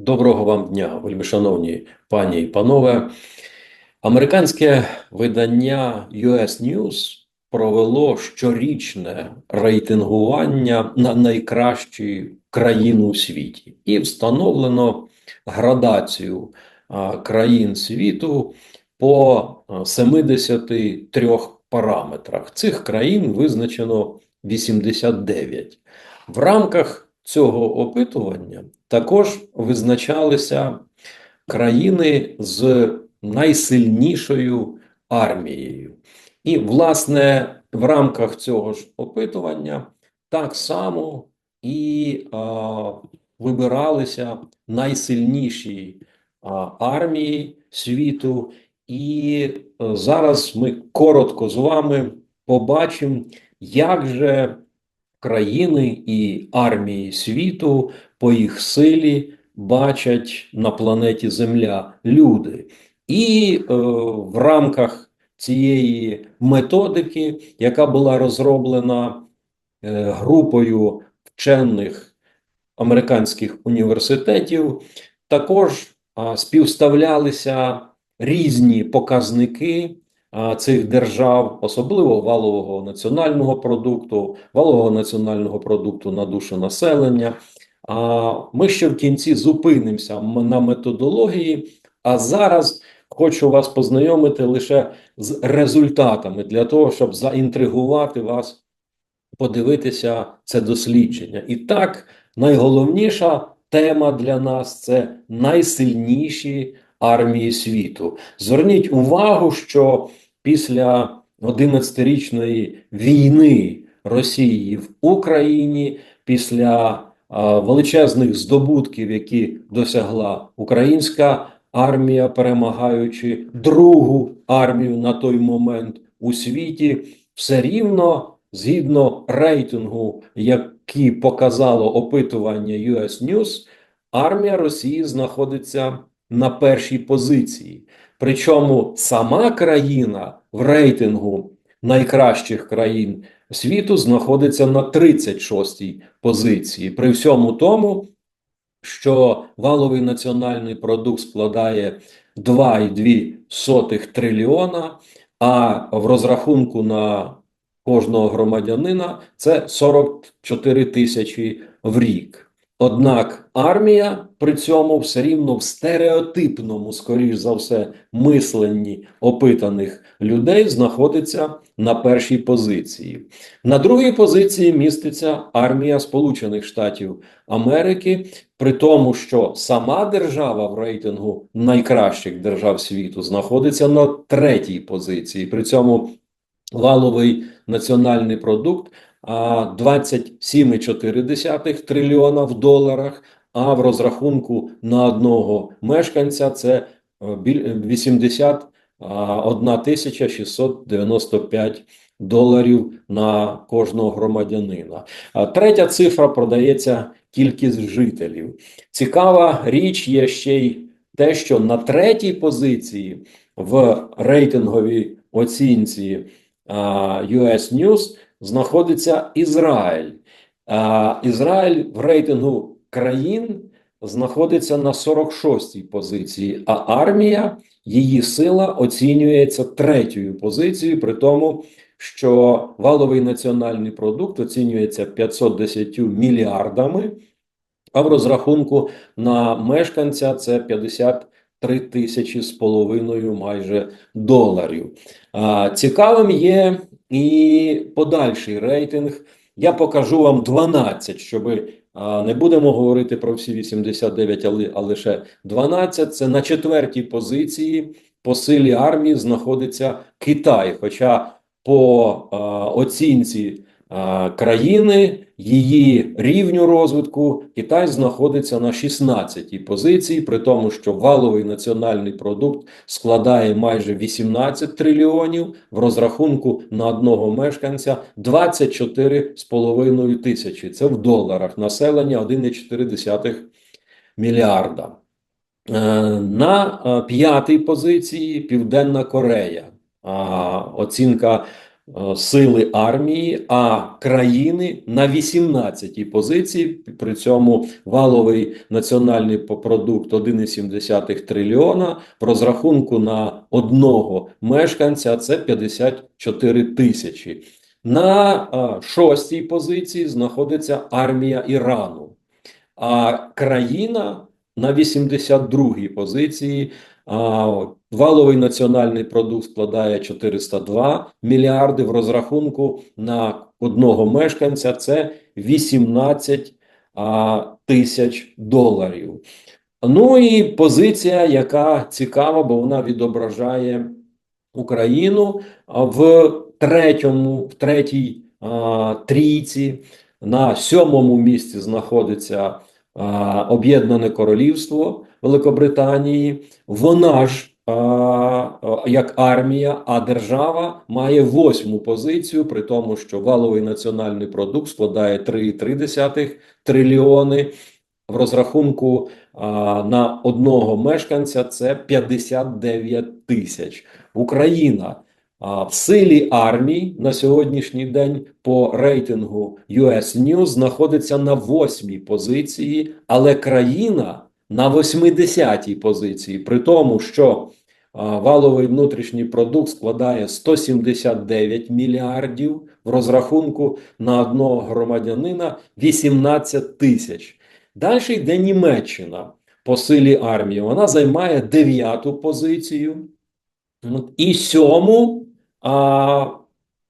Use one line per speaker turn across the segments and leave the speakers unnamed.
Доброго вам дня, вельмишановні пані і панове. Американське видання US News провело щорічне рейтингування на найкращі країни у світі і встановлено градацію країн світу по 73 параметрах. Цих країн визначено 89. В рамках цього опитування також визначалися країни з найсильнішою армією. І, власне, в рамках цього ж опитування так само і а, вибиралися найсильніші а, армії світу. І е, зараз ми коротко з вами побачимо, як же країни і армії світу по їх силі бачать на планеті Земля люди. І е, в рамках цієї методики, яка була розроблена е, групою вчених американських університетів, також а, співставлялися різні показники цих держав, особливо валового національного продукту, валового національного продукту на душу населення. А ми ще в кінці зупинимося на методології, а зараз хочу вас познайомити лише з результатами для того, щоб заінтригувати вас, подивитися це дослідження. І так, найголовніша тема для нас це найсильніші армії світу. Зверніть увагу, що після 11-річної війни Росії в Україні, після величезних здобутків, які досягла українська армія, перемагаючи другу армію на той момент у світі, все рівно згідно рейтингу, який показало опитування US News, армія Росії знаходиться на першій позиції. Причому сама країна в рейтингу найкращих країн світу знаходиться на 36-й позиції. При всьому тому, що валовий національний продукт складає 2,2 трильйона, а в розрахунку на кожного громадянина це 44 тисячі в рік. Однак армія при цьому все рівно в стереотипному, скоріш за все, мисленні опитаних людей знаходиться на першій позиції. На другій позиції міститься армія Сполучених Штатів Америки, при тому, що сама держава в рейтингу найкращих держав світу знаходиться на третій позиції. При цьому валовий національний продукт 27,4 трильйона в доларах, а в розрахунку на одного мешканця це е, біль- 81 тисяча 695 доларів на кожного громадянина. Третя цифра продається кількість жителів. Цікава річ є ще й те, що на третій позиції в рейтинговій оцінці US News знаходиться Ізраїль. А, Ізраїль в рейтингу країн знаходиться на 46-й позиції, а армія, її сила оцінюється третьою позицією, при тому, що валовий національний продукт оцінюється 510 мільярдами, а в розрахунку на мешканця це 53 тисячі з половиною майже доларів. А, цікавим є і подальший рейтинг. Я покажу вам 12, щоб а, не будемо говорити про всі 89, але, а лише 12. Це на четвертій позиції по силі армії знаходиться Китай. Хоча по а, оцінці країни, її рівню розвитку, Китай знаходиться на 16-й позиції, при тому, що валовий національний продукт складає майже 18 трильйонів, в розрахунку на одного мешканця 24,5 тисячі. Це в доларах. Населення 1,4 мільярда. Е, На е, п'ятій позиції Південна Корея. Оцінка сили армії, а країни на 18-й позиції. При цьому валовий національний продукт 1,7 трильйона в розрахунку на одного мешканця це 54 тисячі. На е, шостій позиції знаходиться армія Ірану, а країна на 82-й позиції. Валовий національний продукт складає 402 мільярди. В розрахунку на одного мешканця це 18 а, тисяч доларів. Ну і позиція, яка цікава, бо вона відображає Україну в третьому, в третій а, трійці. На сьомому місці знаходиться Об'єднане Королівство Великобританії. Вона ж як армія, а держава має восьму позицію, при тому, що валовий національний продукт складає 3,3 трильйони. В розрахунку на одного мешканця це 59 тисяч. Україна в силі армії на сьогоднішній день по рейтингу US News знаходиться на восьмій позиції, але країна на 80-й позиції, при тому, що валовий внутрішній продукт складає 179 мільярдів в розрахунку на одного громадянина 18 тисяч. Далі йде Німеччина по силі армії. Вона займає дев'яту позицію і сьому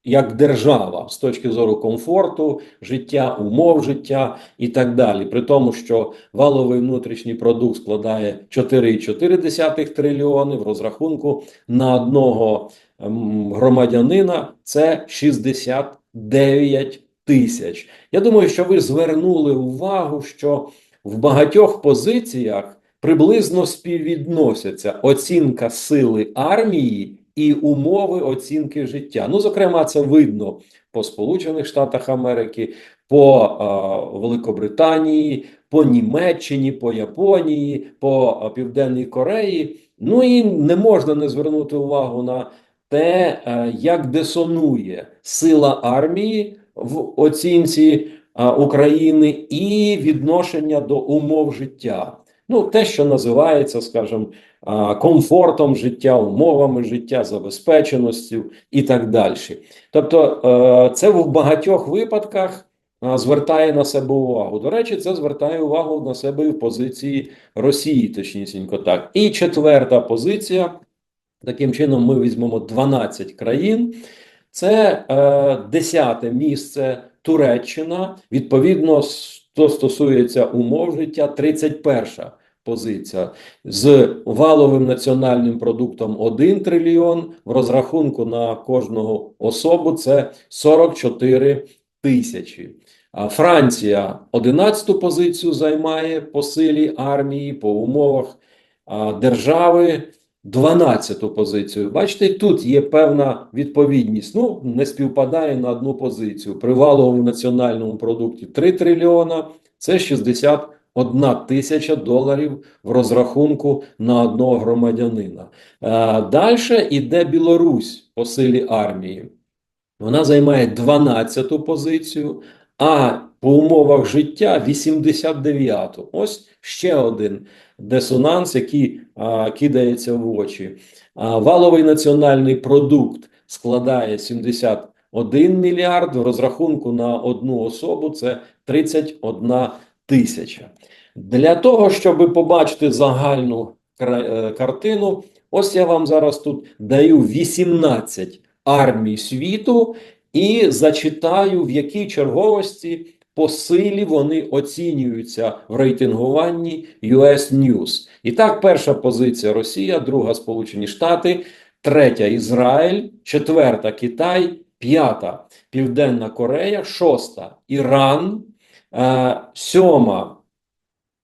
як держава з точки зору комфорту, життя, умов життя і так далі. При тому, що валовий внутрішній продукт складає 4,4 трильйони в розрахунку на одного ем, громадянина це 69 тисяч. Я думаю, що ви звернули увагу, що в багатьох позиціях приблизно співвідносяться оцінка сили армії і умови оцінки життя. Ну, зокрема, це видно по Сполучених Штатах Америки, по е, Великобританії, по Німеччині, по Японії, по Південній Кореї. Ну і не можна не звернути увагу на те, е, як дисонує сила армії в оцінці України і відношення до умов життя. Ну, те, що називається, скажімо, комфортом життя, умовами життя, забезпеченістю і так далі. Тобто, е, це в багатьох випадках звертає на себе увагу. До речі, це звертає увагу на себе і в позиції Росії, точнісінько так. І четверта позиція. Таким чином, ми візьмемо 12 країн. Це е, десяте місце Туреччина. Відповідно, що стосується умов життя, 31 позиція з валовим національним продуктом 1 трильйон. В розрахунку на кожного особу це 44 тисячі. Франція 11-ту позицію займає по силі армії, по умовах держави. 12-ту позицію. Бачите, тут є певна відповідність. Ну, не співпадає на одну позицію. При валовому національному продукті 3 трильйона це 61 тисяча доларів в розрахунку на одного громадянина. Далі йде Білорусь по силі армії. Вона займає 12-ту позицію, а по умовах життя 89-ту. Ось ще один дисонанс, який а, кидається в очі. А, валовий національний продукт складає 71 мільярд, в розрахунку на одну особу це 31 тисяча. Для того, щоб побачити загальну е, картину, ось я вам зараз тут даю 18 армій світу і зачитаю, в якій черговості по силі вони оцінюються в рейтингуванні US News. І так, перша позиція Росія, друга Сполучені Штати, третя Ізраїль, четверта Китай, п'ята Південна Корея, шоста Іран, е, сьома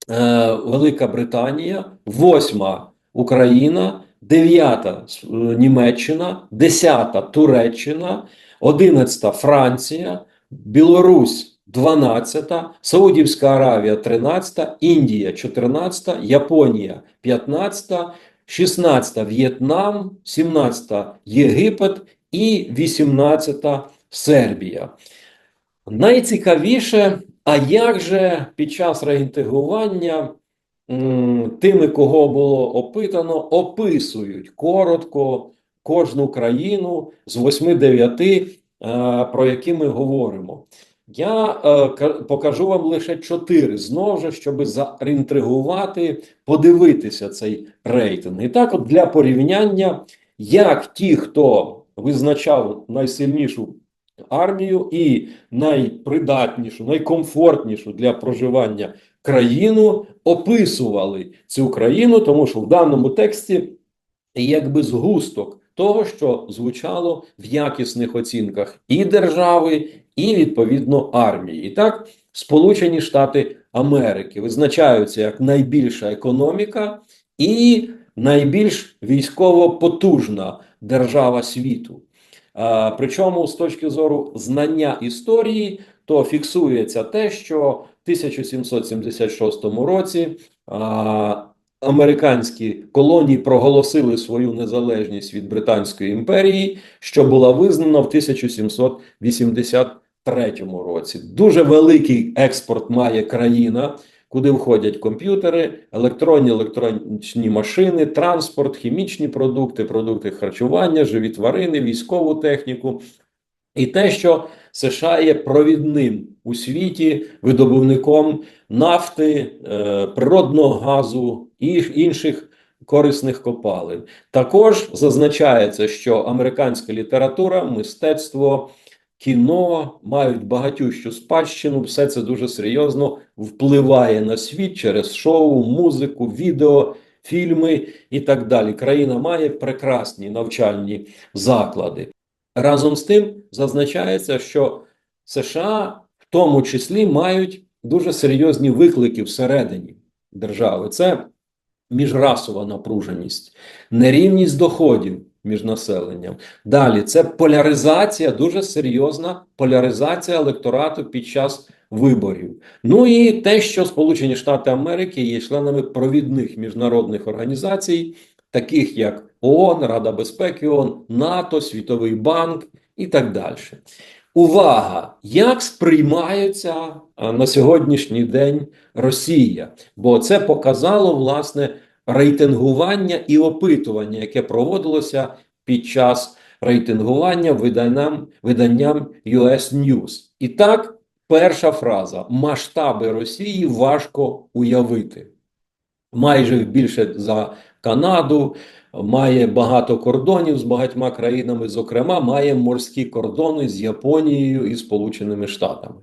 Велика Британія, восьма Україна, дев'ята е, Німеччина, десята Туреччина, одинадцята Франція, Білорусь 12, Саудівська Аравія 13, Індія 14, Японія 15, 16 В'єтнам, 17 Єгипет і 18-та Сербія. Найцікавіше, а як же під час реінтегрування тими, кого було опитано, описують коротко кожну країну з 8-9, е, про які ми говоримо. Я е, покажу вам лише чотири знову ж, щоб заінтригувати, подивитися цей рейтинг. І так, от для порівняння, як ті, хто визначав найсильнішу армію і найпридатнішу, найкомфортнішу для проживання країну, описували цю країну, тому що в даному тексті якби згусток того, що звучало в якісних оцінках і держави, і відповідно армії. І так, Сполучені Штати Америки визначаються як найбільша економіка і найбільш військово потужна держава світу. А, причому з точки зору знання історії, то фіксується те, що в 1776 році американські колонії проголосили свою незалежність від Британської імперії, що була визнана в 1783 році. Дуже великий експорт має країна, куди входять комп'ютери, електронні електронні машини, транспорт, хімічні продукти, продукти харчування, живі тварини, військову техніку. І те, що США є провідним у світі видобувником нафти, е, природного газу і інших корисних копалин. Також зазначається, що американська література, мистецтво, кіно мають багатющу спадщину. Все це дуже серйозно впливає на світ через шоу, музику, відео, фільми і так далі. Країна має прекрасні навчальні заклади. Разом з тим зазначається, що США в тому числі мають дуже серйозні виклики всередині держави. Це міжрасова напруженість, нерівність доходів між населенням. Далі це поляризація, дуже серйозна поляризація електорату під час виборів. Ну і те, що Сполучені Штати Америки є членами провідних міжнародних організацій, таких як ООН, Рада безпеки ООН, НАТО, Світовий банк і так далі. Увага! Як сприймається на сьогоднішній день Росія? Бо це показало власне рейтингування і опитування, яке проводилося під час рейтингування виданням, виданням US News. І так, перша фраза: масштаби Росії важко уявити. Майже більше за Канаду, має багато кордонів з багатьма країнами, зокрема, має морські кордони з Японією і Сполученими Штатами.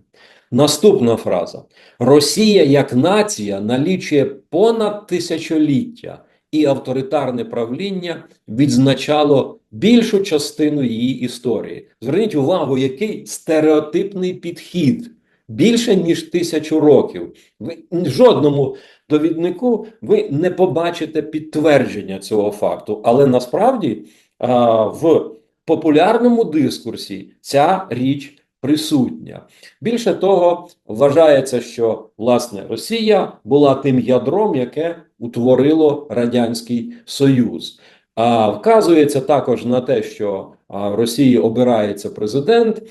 Наступна фраза: Росія як нація налічує понад тисячоліття, і авторитарне правління відзначало більшу частину її історії. Зверніть увагу, який стереотипний підхід більше ніж тисячу років. Ви жодному довіднику ви не побачите підтвердження цього факту, але насправді а, в популярному дискурсі ця річ присутня. Більше того, вважається, що власне Росія була тим ядром, яке утворило Радянський Союз. А вказується також на те, що в Росії обирається президент,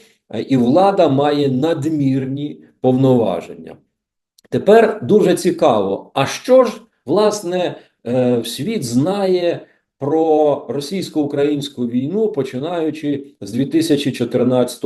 і влада має надмірні повноваження. Тепер дуже цікаво, а що ж власне е, світ знає про російсько-українську війну, починаючи з 2014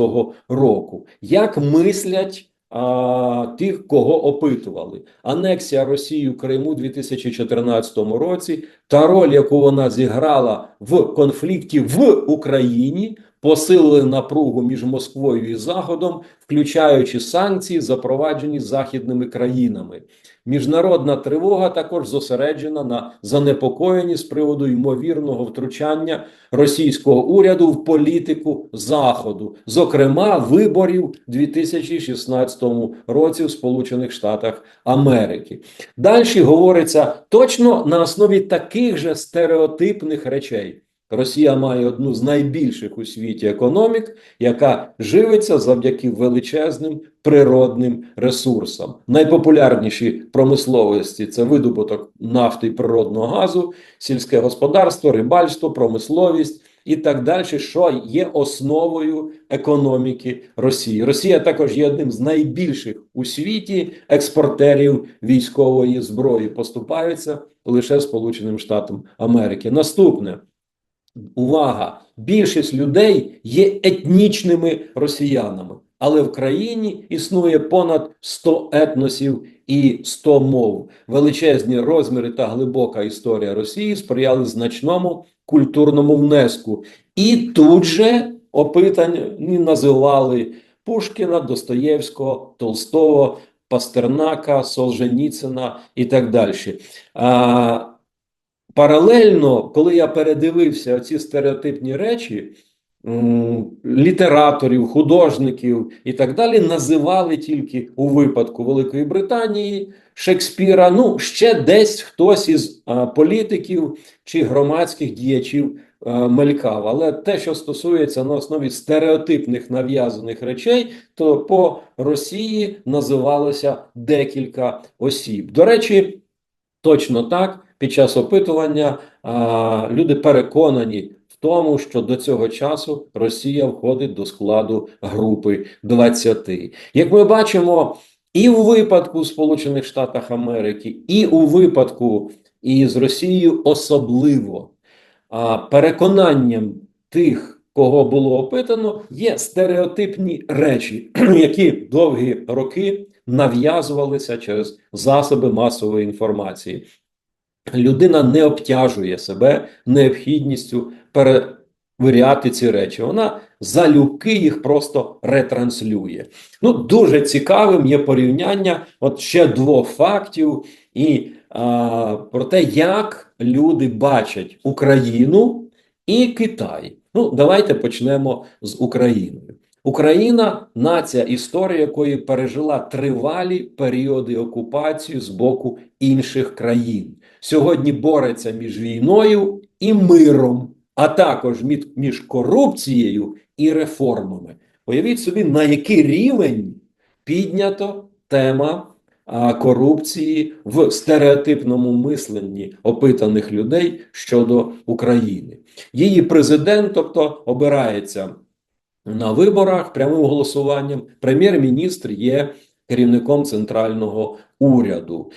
року? Як мислять а, тих, кого опитували? Анексія Росії Криму у 2014 році та роль, яку вона зіграла в конфлікті в Україні, посилили напругу між Москвою і Заходом, включаючи санкції, запроваджені західними країнами. Міжнародна тривога також зосереджена на занепокоєнні з приводу ймовірного втручання російського уряду в політику Заходу, зокрема виборів у 2016 році в Сполучених Штатах Америки. Далі говориться точно на основі таких же стереотипних речей. Росія має одну з найбільших у світі економік, яка живиться завдяки величезним природним ресурсам. Найпопулярніші промисловості це видобуток нафти і природного газу, сільське господарство, рибальство, промисловість, і так далі, що є основою економіки Росії. Росія також є одним з найбільших у світі експортерів військової зброї. Поступаються лише Сполученим Штатам Америки. Наступне. Увага! Більшість людей є етнічними росіянами, але в країні існує понад 100 етносів і 100 мов. Величезні розміри та глибока історія Росії сприяли значному культурному внеску. І тут же опитані називали Пушкіна, Достоєвського, Толстого, Пастернака, Солженіцина і так далі. А, Паралельно, коли я передивився ці стереотипні речі, літераторів, художників і так далі, називали тільки у випадку Великої Британії Шекспіра. Ну, ще десь хтось із політиків чи громадських діячів а, мелькав. Але те, що стосується на основі стереотипних нав'язаних речей, то по Росії називалося декілька осіб. До речі, точно так під час опитування а, люди переконані в тому, що до цього часу Росія входить до складу групи 20. Як ми бачимо, і у випадку Сполучених Штатів Америки, і у випадку із Росією особливо а, переконанням тих, кого було опитано, є стереотипні речі, які довгі роки нав'язувалися через засоби масової інформації. Людина не обтяжує себе необхідністю перевіряти ці речі. Вона залюбки їх просто ретранслює. Ну, дуже цікавим є порівняння от ще двох фактів і а, про те, як люди бачать Україну і Китай. Ну, давайте почнемо з Україною. Україна нація, історія якої пережила тривалі періоди окупації з боку інших країн. Сьогодні бореться між війною і миром, а також між, корупцією і реформами. Уявіть собі, на який рівень піднято тема корупції в стереотипному мисленні опитаних людей щодо України. Її президент, тобто, обирається на виборах прямим голосуванням. Прем'єр-міністр є керівником центрального уряду.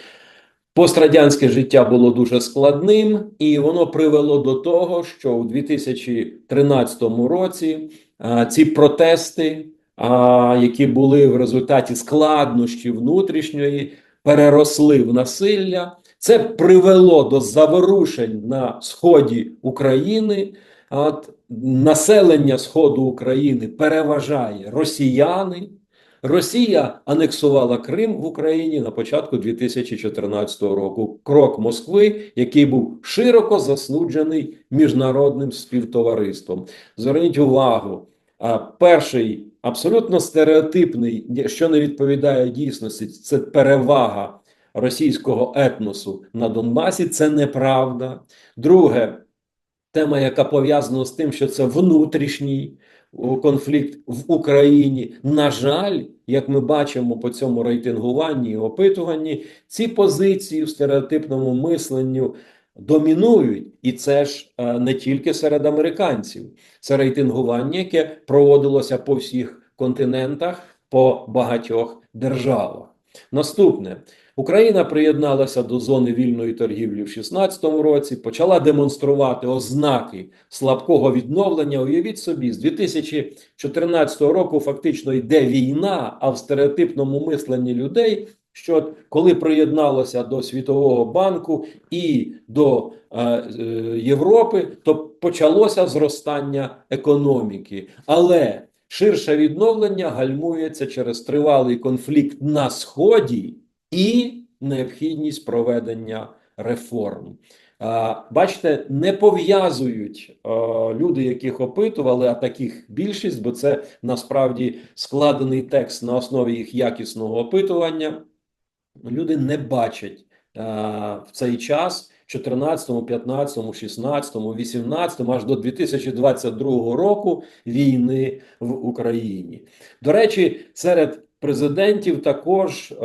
Пострадянське життя було дуже складним, і воно привело до того, що у 2013 році а, ці протести, а, які були в результаті складнощів внутрішньої, переросли в насилля. Це привело до заворушень на сході України. От населення Сходу України переважає росіяни. Росія анексувала Крим в Україні на початку 2014 року. Крок Москви, який був широко засуджений міжнародним співтовариством. Зверніть увагу, перший абсолютно стереотипний, що не відповідає дійсності, це перевага російського етносу на Донбасі. Це неправда. Друге. Тема, яка пов'язана з тим, що це внутрішній конфлікт в Україні. На жаль, як ми бачимо по цьому рейтингуванні і опитуванні, ці позиції в стереотипному мисленню домінують, і це ж е, не тільки серед американців, це рейтингування, яке проводилося по всіх континентах, по багатьох державах. Наступне. Україна приєдналася до зони вільної торгівлі в 2016 році, почала демонструвати ознаки слабкого відновлення. Уявіть собі, з 2014 року фактично йде війна, а в стереотипному мисленні людей, що коли приєдналося до Світового банку і до е, е, Європи, то почалося зростання економіки. Але ширше відновлення гальмується через тривалий конфлікт на сході і необхідність проведення реформ. Бачите, не пов'язують люди, яких опитували, а таких більшість, бо це насправді складений текст на основі їх якісного опитування. Люди не бачать в цей час 14, 15, 16, 18, аж до 2022 року війни в Україні. До речі, серед президентів також, е,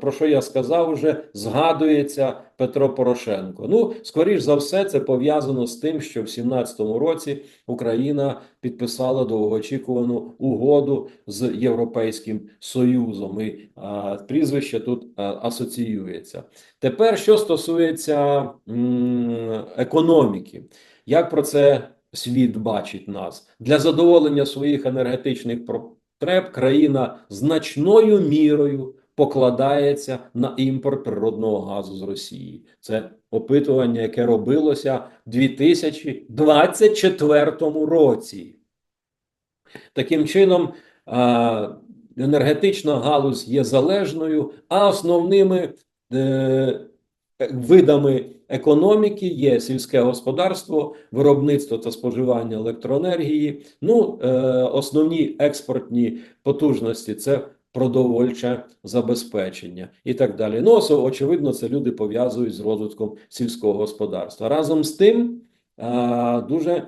про що я сказав, вже згадується Петро Порошенко. Ну, скоріш за все, це пов'язано з тим, що в 2017 році Україна підписала довгоочікувану угоду з Європейським Союзом. І прізвище тут асоціюється. Тепер, що стосується економіки, як про це світ бачить нас для задоволення своїх енергетичних потреб, країна значною мірою покладається на імпорт природного газу з Росії. Це опитування, яке робилося в 2024 році. Таким чином, енергетична галузь є залежною, а основними е, видами економіки є сільське господарство, виробництво та споживання електроенергії. Ну, е, основні експортні потужності це продовольче забезпечення і так далі. Ну, очевидно, це люди пов'язують з розвитком сільського господарства. Разом з тим, е, дуже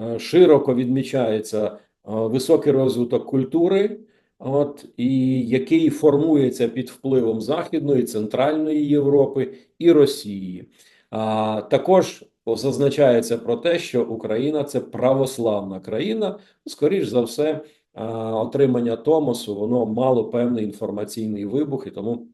е, широко відмічається високий розвиток культури. От і який формується під впливом Західної, Центральної Європи і Росії. А також зазначається про те, що Україна це православна країна. Скоріш за все, отримання Томосу воно мало певний інформаційний вибух, і тому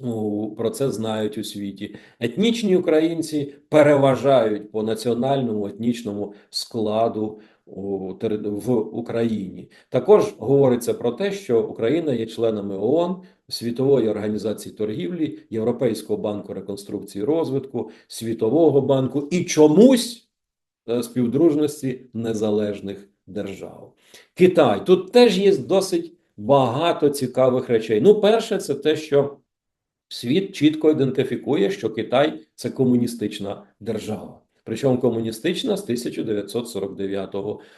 ну, про це знають у світі. Етнічні українці переважають по національному етнічному складу в Україні. Також говориться про те, що Україна є членами ООН, Світової організації торгівлі, Європейського банку реконструкції і розвитку, Світового банку і чомусь е, співдружності незалежних держав. Китай тут теж є досить багато цікавих речей. Ну, перше, це те, що світ чітко ідентифікує, що Китай це комуністична держава. Причому комуністична з 1949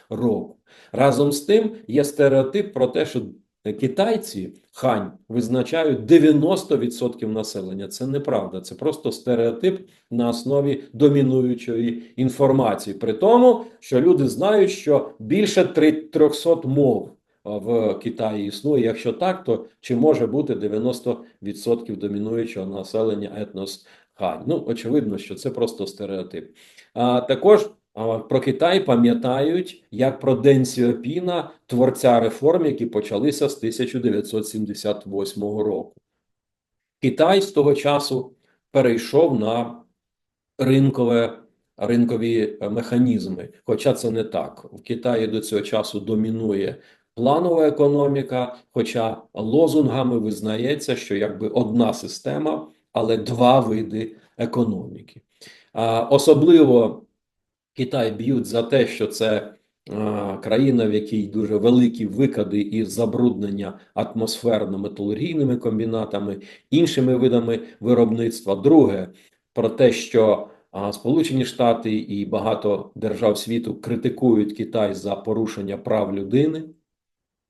року. Разом з тим є стереотип про те, що китайці хань визначають 90% населення. Це неправда, це просто стереотип на основі домінуючої інформації. При тому, що люди знають, що більше три- 300 мов в Китаї існує. Якщо так, то чи може бути 90% домінуючого населення етнос хань? Ну, очевидно, що це просто стереотип. А також а, про Китай пам'ятають як про Ден Сіопіна, творця реформ, які почалися з 1978 року. Китай з того часу перейшов на ринкове, ринкові е, механізми. Хоча це не так. В Китаї до цього часу домінує планова економіка, хоча лозунгами визнається, що якби одна система, але два види економіки. Особливо Китай б'ють за те, що це країна, в якій дуже великі викиди і забруднення атмосферно-металургійними комбінатами, іншими видами виробництва. Друге, про те, що Сполучені Штати і багато держав світу критикують Китай за порушення прав людини.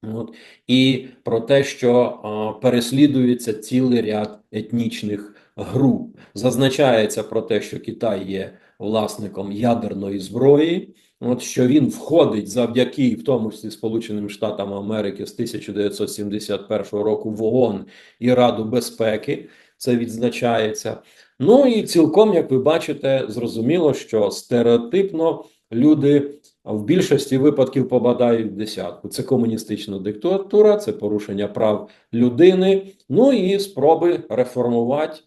От. І про те, що а, переслідується цілий ряд етнічних груп. Зазначається про те, що Китай є власником ядерної зброї, от що він входить завдяки, в тому числі Сполученим Штатам Америки з 1971 року в ООН і Раду безпеки. Це відзначається. Ну і цілком, як ви бачите, зрозуміло, що стереотипно люди в більшості випадків попадають в десятку. Це комуністична диктатура, це порушення прав людини, ну і спроби реформувати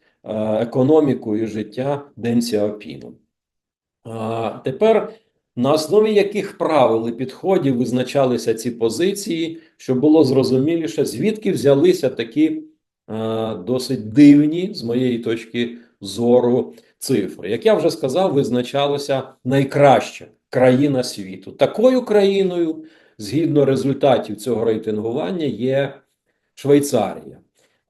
економіку і життя Ден Сяопіну. А тепер на основі яких правил і підходів визначалися ці позиції, щоб було зрозуміліше, звідки взялися такі е, досить дивні, з моєї точки зору, цифри. Як я вже сказав, визначалося найкраща країна світу. Такою країною, згідно результатів цього рейтингування, є Швейцарія.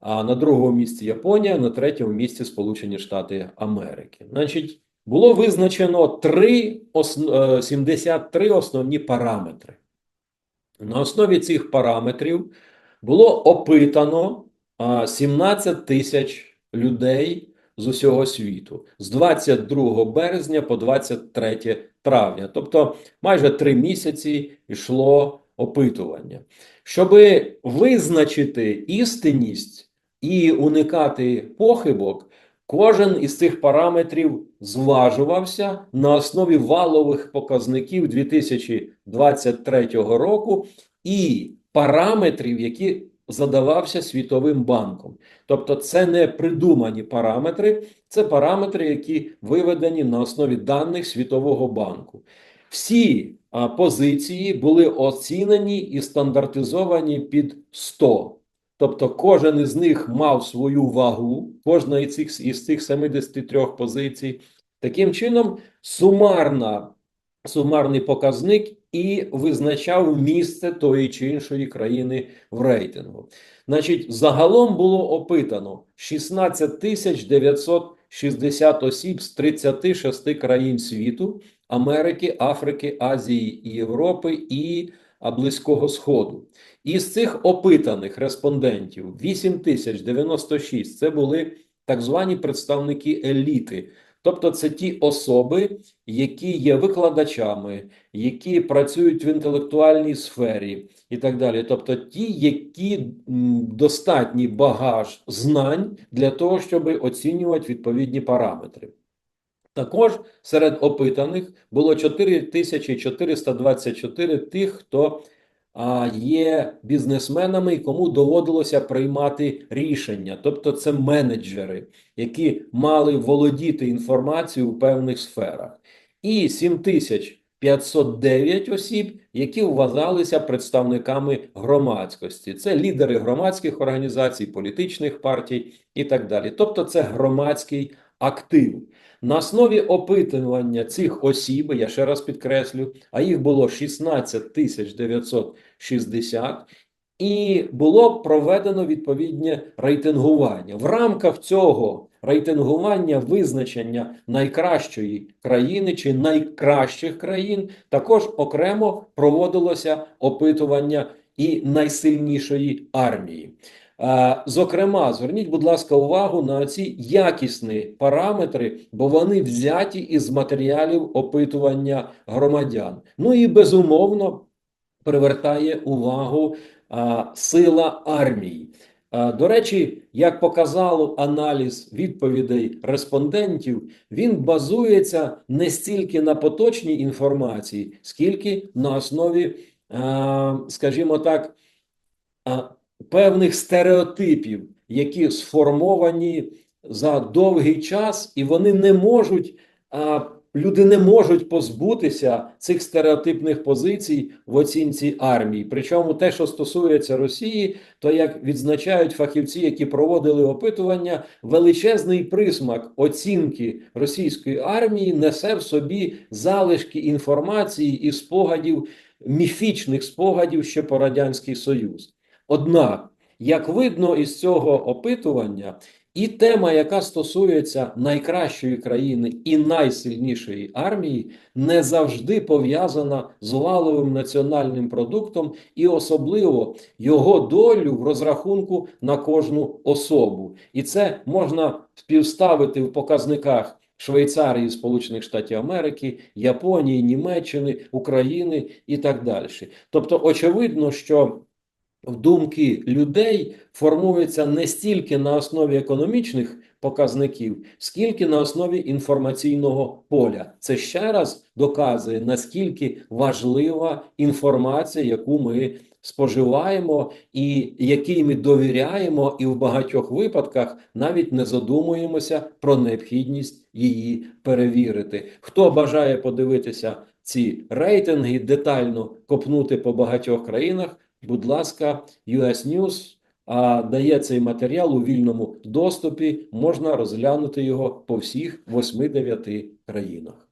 А на другому місці Японія, на третьому місці Сполучені Штати Америки. Значить, було визначено три осно- е, 73 основні параметри. На основі цих параметрів було опитано 17 тисяч людей з усього світу з 22 березня по 23 травня. Тобто майже три місяці йшло опитування. Щоб визначити істинність і уникати похибок, кожен із цих параметрів зважувався на основі валових показників 2023 року і параметрів, які задавався Світовим банком. Тобто, це не придумані параметри, це параметри, які виведені на основі даних Світового банку. Всі позиції були оцінені і стандартизовані під 100. Тобто кожен із них мав свою вагу, кожна із цих, із цих 73 позицій. Таким чином, сумарна, сумарний показник і визначав місце тої чи іншої країни в рейтингу. Значить, загалом було опитано 16 тисяч 960 осіб з 36 країн світу, Америки, Африки, Азії і Європи і Близького Сходу. Із цих опитаних респондентів 8096 це були так звані представники еліти. Тобто це ті особи, які є викладачами, які працюють в інтелектуальній сфері і так далі. Тобто ті, які достатній багаж знань для того, щоб оцінювати відповідні параметри. Також серед опитаних було 4424 тих, хто є бізнесменами і кому доводилося приймати рішення. Тобто це менеджери, які мали володіти інформацією у певних сферах. І 7509 осіб, які вважалися представниками громадськості. Це лідери громадських організацій, політичних партій і так далі. Тобто це громадський актив. На основі опитування цих осіб, я ще раз підкреслю, а їх було 16 тисяч 960, і було проведено відповідне рейтингування. В рамках цього рейтингування визначення найкращої країни чи найкращих країн також окремо проводилося опитування і найсильнішої армії. Зокрема, зверніть, будь ласка, увагу на ці якісні параметри, бо вони взяті із матеріалів опитування громадян. Ну і безумовно привертає увагу сила армії. До речі, як показало аналіз відповідей респондентів, він базується не стільки на поточній інформації, скільки на основі, скажімо так, певних стереотипів, які сформовані за довгий час, і вони не можуть, люди не можуть позбутися цих стереотипних позицій в оцінці армії. Причому те, що стосується Росії, то як відзначають фахівці, які проводили опитування, величезний присмак оцінки російської армії несе в собі залишки інформації і спогадів, міфічних спогадів ще по Радянський Союз. Однак, як видно із цього опитування, і тема, яка стосується найкращої країни і найсильнішої армії, не завжди пов'язана з валовим національним продуктом і особливо його долю в розрахунку на кожну особу. І це можна співставити в показниках. Швейцарії, Сполучених Штатів Америки, Японії, Німеччини, України і так далі. Тобто, очевидно, що думки людей формується не стільки на основі економічних показників, скільки на основі інформаційного поля. Це ще раз доказує, наскільки важлива інформація, яку ми споживаємо, і якій ми довіряємо, і в багатьох випадках навіть не задумуємося про необхідність її перевірити. Хто бажає подивитися ці рейтинги, детально копнути по багатьох країнах? Будь ласка, US News а, дає цей матеріал у вільному доступі. Можна розглянути його по всіх 8-9 країнах.